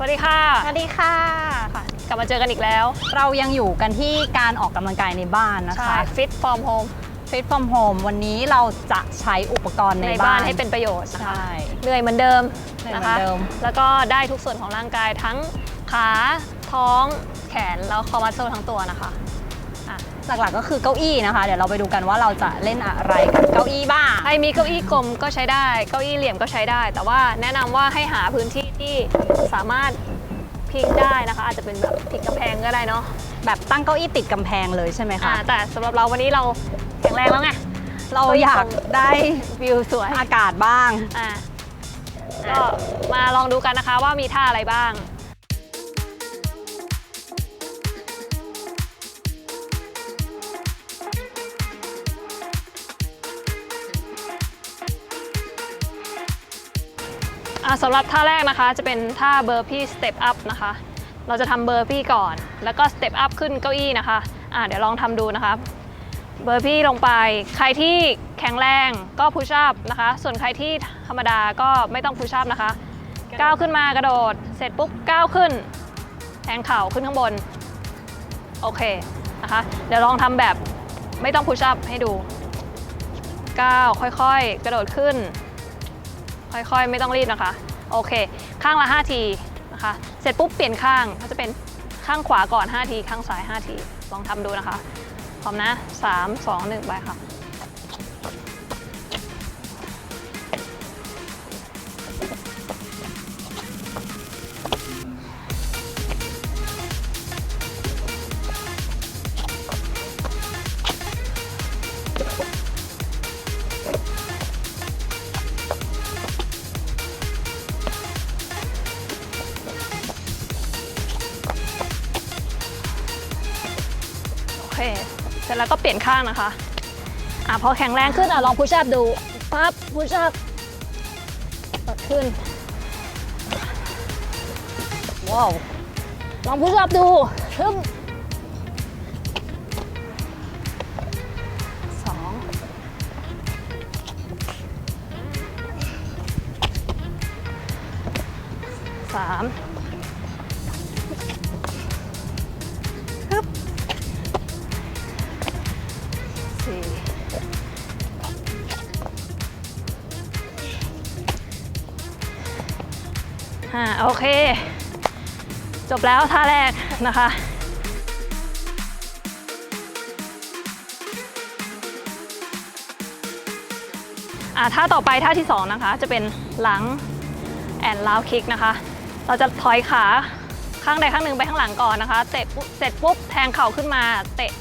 วัสดีค่ะ สวัสดีค่ะค่ะ กลับมาเจอกันอีกแล้ว เรายังอยู่กันที่การออกกำลังกายในบ้านนะใช่คะ Fit from Home Fit from Home วันนี้เราจะใช้อุปกรณ์ในในบ้าบ้านนให้เป็นประโยชน์นะคะใช่เหนื่อยเหมือนเดิมเหนื่อยนะเหมือคะนเดิมแล้วก็ได้ทุกส่วนของร่างกายทั้งขาท้องแขนแล้วคอมัสเซลทั้งตัวนะคะอะ หลักๆก็คือเก้าอี้นะคะ เดี๋ยวเราไปดูกันว่าเราจะเล่นอะไรกับเก้าอี้บ้างใครมีเก้าอี้กลมก็ใช้ได้ เก้าอี้เหลี่ยมก็ใช้ได้ แต่ว่าแนะนำว่าให้หาพื้นที่ที่สามารถพิงได้นะคะ อาจจะเป็นแบบพิงกำแพงก็ได้เนาะแบบตั้งเก้าอี้ติดกำแพงเลยใช่ไหมอ่าคะแต่สำหรับเราวันนี้เราแข็งแรงแล้วไงเราอยากได้วิวสวยอากาศบ้างอะก็มาลองดูกันนะคะว่ามีท่าอะไรบ้าง สำหรับท่าแรกนะคะจะเป็นท่าเบอร์พี่สเต็ปอัพนะคะ เราจะทำเบอร์พี่ก่อน แล้วก็สเต็ปอัพขึ้นเก้าอี้นะคะอะเดี๋ยวลองทำดูนะคะเบอร์พี่ลงไป ใครที่แข็งแรงก็พุชอัพนะคะ ส่วนใครที่ธรรมดาก็ไม่ต้องพุชอัพนะคะก้าวขึ้นมากระโดด เสร็จปุ๊บก้าวขึ้นแทงเข่าขึ้นข้างบน โอเคนะคะ เดี๋ยวลองทำแบบไม่ต้องพุชอัพให้ดูก้าวค่อยๆ กระโดดขึ้น ค่อยๆ ไม่ต้องรีบนะคะ โอเค ข้างละ 5 ทีนะคะ เสร็จปุ๊บเปลี่ยนข้างก็จะเป็นข้างขวาก่อน 5 ที ข้างซ้าย 5 ที ลองทำดูนะคะ พร้อมนะ 3 2 1 ไปค่ะ เคเสร็จแล้วก็เปลี่ยนข้างนะคะอะพอแข็งแรงขึ้นอะลองพุชอัพดูปั๊บพุชอัพกดขึ้นว้าวลองพุชอัพดูฮึมสองสาม ห้าโอเค จบแล้วท่าแรกนะคะอ่าท่าต่อไปท่าที่2นะคะจะเป็นหลังแอนลาวคิกนะคะ เราจะถอยขาข้างใดข้างหนึ่งไปข้างหลังก่อนนะคะเตะเสร็จปุ๊บแทงเข่าขึ้นมาเตะ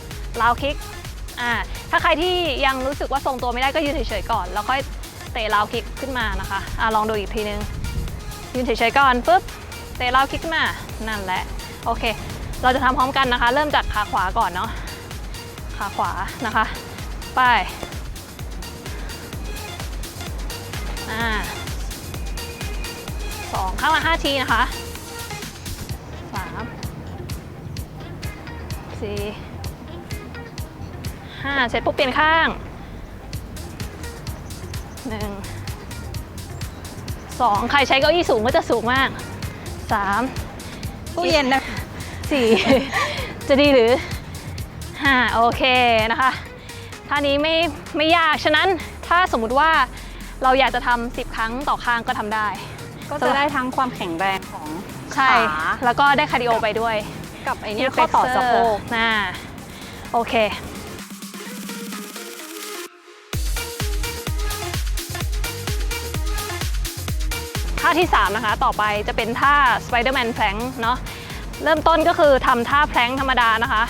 ลาวคิกอ่าถ้าใครที่ยังรู้สึกว่าทรงตัวไม่ได้ก็ยืนเฉยๆก่อน แล้วค่อยเตะลาวคิกขึ้นมานะคะอ่าลองดูอีกทีนึง ยืนเฉยๆก่อนปุ๊บเตะเล่าวคิกขึ้นมานั่นแหละโอเค เราจะทำพร้อมกันนะคะ เริ่มจากขาขวาก่อนเนาะขาขวานะคะไปอ่าสองข้างละห้าทีนะคะสามสี่ห้าเสร็จปุ๊บเปลี่ยนข้างหนึ่ง สองใครใช้เก้าอี้สูงก็จะสูงมากสามตู้เย็นนะสี่จะดีหรือห้าโอเคนะคะท่านี้ไม่ไม่ยาก ฉะนั้นถ้าสมมุติว่าเราอยากจะทำ10 ครั้งต่อข้างก็ทำได้ ก็จะได้ทั้งความแข็งแรงของใช่ขาแล้วก็ได้คาร์ดิโอไปด้วย กับไอเนี้ยข้อต่อสะโพกน่าโอเคาที่ 3 นะคะ ต่อไปจะเป็นท่า Spider-Man Plank เนาะเริ่มต้นก็คือทำท่าแพลงธรรมดานะคะ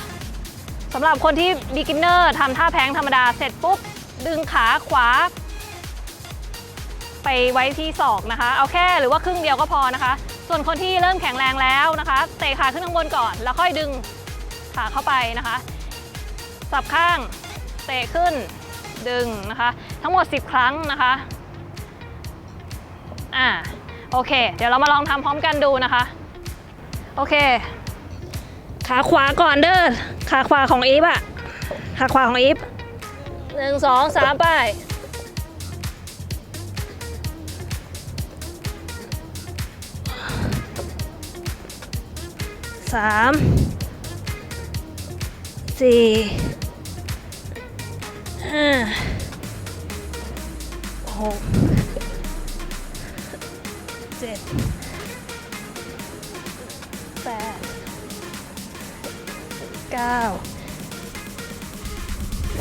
สำหรับคนที่ beginner ทำท่าแพลงธรรมดาเสร็จปุ๊บ ดึงขาขวา ไปไว้ที่ศอกนะคะ เอาแค่หรือว่าครึ่งเดียวก็พอนะคะ ส่วนคนที่เริ่มแข็งแรงแล้วนะคะ เตะขาขึ้นข้างบนก่อน แล้วค่อยดึงขาเข้าไปนะคะ สับข้าง เตะขึ้น ดึงนะคะ ทั้งหมด 10 ครั้งนะคะ อ่า โอเค เดี๋ยวเรามาลองทำพร้อมกันดูนะคะ โอเค ขาขวาก่อนเด้อ ขาขวาของอีฟอะขาขวาของอีฟหนึ่งสองสามไป สามสี่ห้าหก เจ็ดแปดเก้า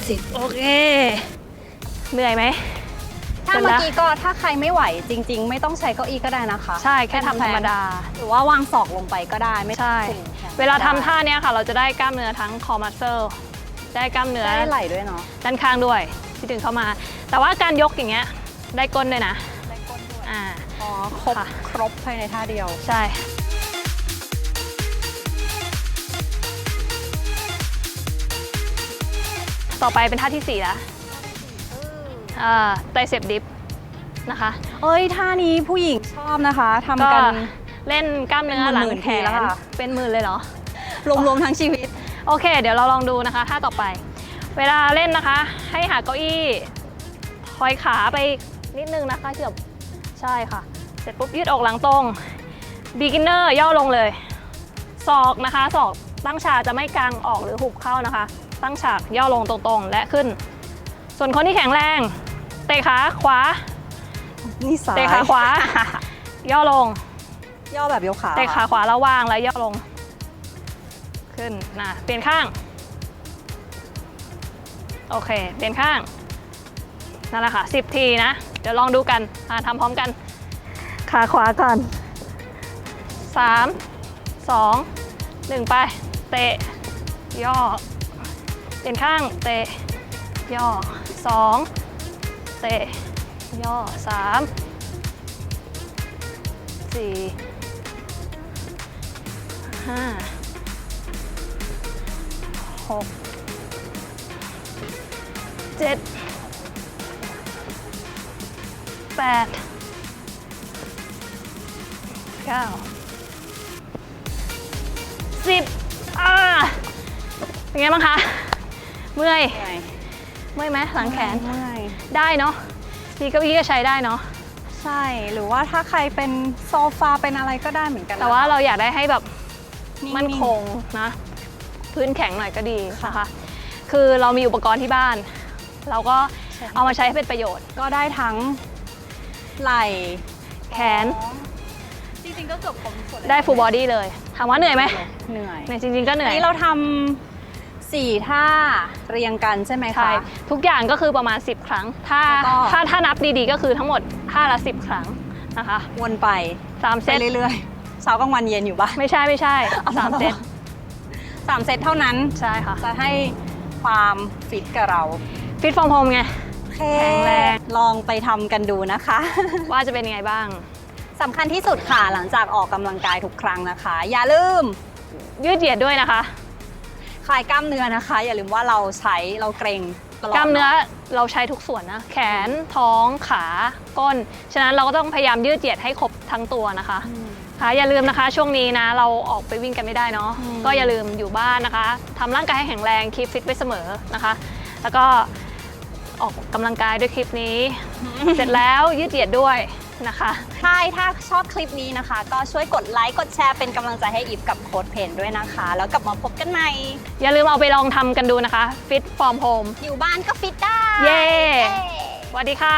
สิบโอเค เหนื่อยไหม ถ้าเสร็จเมื่แล้อวกี้ก็ถ้าใครไม่ไหวจริง ๆ ไม่ต้องใช้เก้าอี้ก็ได้นะคะ ใช่แค่ทำธรรมดา หรือว่าวางศอกลงไปก็ได้ไม่ใช่ต้องสูงแขนเวลาทำท่าเนี้ยค่ะ เราจะได้กล้ามเนื้อทั้งคอมัสเซลได้กล้ามเนื้อได้ไหลด้วยเนาะด้านข้างด้วยที่ดึงเข้ามา แต่ว่าการยกอย่างเงี้ยได้ก้นด้วยนะ ครบ ค่ะ ครบภายในท่าเดียว ใช่ ต่อไปเป็นท่าที่4แล้วอ่าไตรเซปดิฟนะคะ เอ้ยท่านี้ผู้หญิงชอบนะคะทำก็กัน เล่นกล้ามเนื้อเป็นหลัหมื่งนๆแขทีแล้วนค่ะ เป็นหมื่นเลยเหรอ รวมๆทั้งชีวิต โอเค เดี๋ยวเราลองดูนะคะท่าต่อไป เวลาเล่นนะคะ ให้หาเก้าอี้ถอยขาไปนิดนึงนะคะเกือบใช่ค่ะเส ร็จปุ๊บยืดอกหลังตรง beginner ย่อลงเลย ศอกนะคะศอกตั้งฉากจะไม่กางออกหรือหุบเข้านะคะ ตั้งฉากย่อลงตรงๆ และขึ้น ส่วนคนที่แข็งแรง เตะขาขวา นี่สายเตะขาขวา ย่อลง ย่อแบบยกขาเตะขาขวาแล้ววางแล้วย่อลง ขึ้นนะเปลี่ยนข้าง โอเค เปลี่ยนข้างนั่นแหละค่ะ 10 ทีนะ เดี๋ยวลองดูกันอ่าทำพร้อมกัน ขาขวาก่อน 3 2 1 ไป เตะ ย่อ เปลี่ยนข้าง เตะ ย่อ 2 เตะ ย่อ 3 4ห้าหกเจ็ดแปด เก้าสิบอ่าเป็นไงบ้างคะ เมื่อย เหนื่อยเมื่อยไหมหลังแขน เมื่อยได้เนาะมีเก้าอี้ก็ใช้ได้เนาะ ใช่หรือว่าถ้าใครเป็นโซฟาเป็นอะไรก็ได้เหมือนกันแต่ว่าเราอยากได้ให้แบบนิ่งๆ มั่นคงนะ พื้นแข็งหน่อยก็ดีนะคะ คือเรามีอุปกรณ์ที่บ้าน เราก็ใช่ เอามาใช้ให้เป็นประโยชน์ ก็ได้ทั้งไหล่แขนจ ริงๆก็เกือบครบทุกส่วนเลยได้ฟูลบอดี้เลย ถามว่าเหนื่อยไหมเหนื่อยเหนื่อยจริง ๆ ก็เหนื่อัอนยนี้เราทำสี่ท่าเรียงกันใช่ไหมใช่คะทุกอย่างก็คือประมาณ 10 ครั้ง ถ้าแล้วก็ ถ้าถ้านับดีๆก็คือทั้งหมดท่าละ 10 ครั้งนะคะวนไปสามไปเซตเรื่อยๆเช้ากลางวันเย็นอยู่บ้าน ไม่ใช่ไม่ใช่เอาสามเซตสามเซตเท่านั้นใช่ค่ะจะให้ความฟิตกับเราฟิตฟอร์มโฮมไง แข็งแรง ลองไปทำกันดูนะคะ ว่าจะเป็นยังไงบ้าง สำคัญที่สุดค่ะหลังจากออกกำลังกายทุกครั้งนะคะ อย่าลืมยืดเหยียดด้วยนะคะคลายกล้ามเนื้อนะคะ อย่าลืมว่าเราใช้เราเกรงตลอดกล้ามเนื้อเราใช้ทุกส่วนนะ แขนท้องขาก้น ฉะนั้นเราก็ต้องพยายามยืดเหยียดให้ครบทั้งตัวนะคะอืมค่ะอย่าลืมนะคะ ช่วงนี้นะ เราออกไปวิ่งกันไม่ได้เนาะอืมก็อย่าลืมอยู่บ้านนะคะทำร่างกายให้แข็งแรงคีฟฟิตไว้เสมอนะคะ แล้วก็ออกกำลังกายด้วยคลิปนี้ เสร็จแล้วยืดเหยียดด้วย นะคะใช่ถ้าชอบคลิปนี้นะคะ ก็ช่วยกดไลค์กดแชร์เป็นกำลังใจให้อีฟกับโค้ดเพนด้วยนะคะ แล้วกลับมาพบกันใหม่ อย่าลืมเอาไปลองทำกันดูนะคะ Fit from Home อยู่บ้านก็ฟิตได้ เย้สวัสดีค่ะ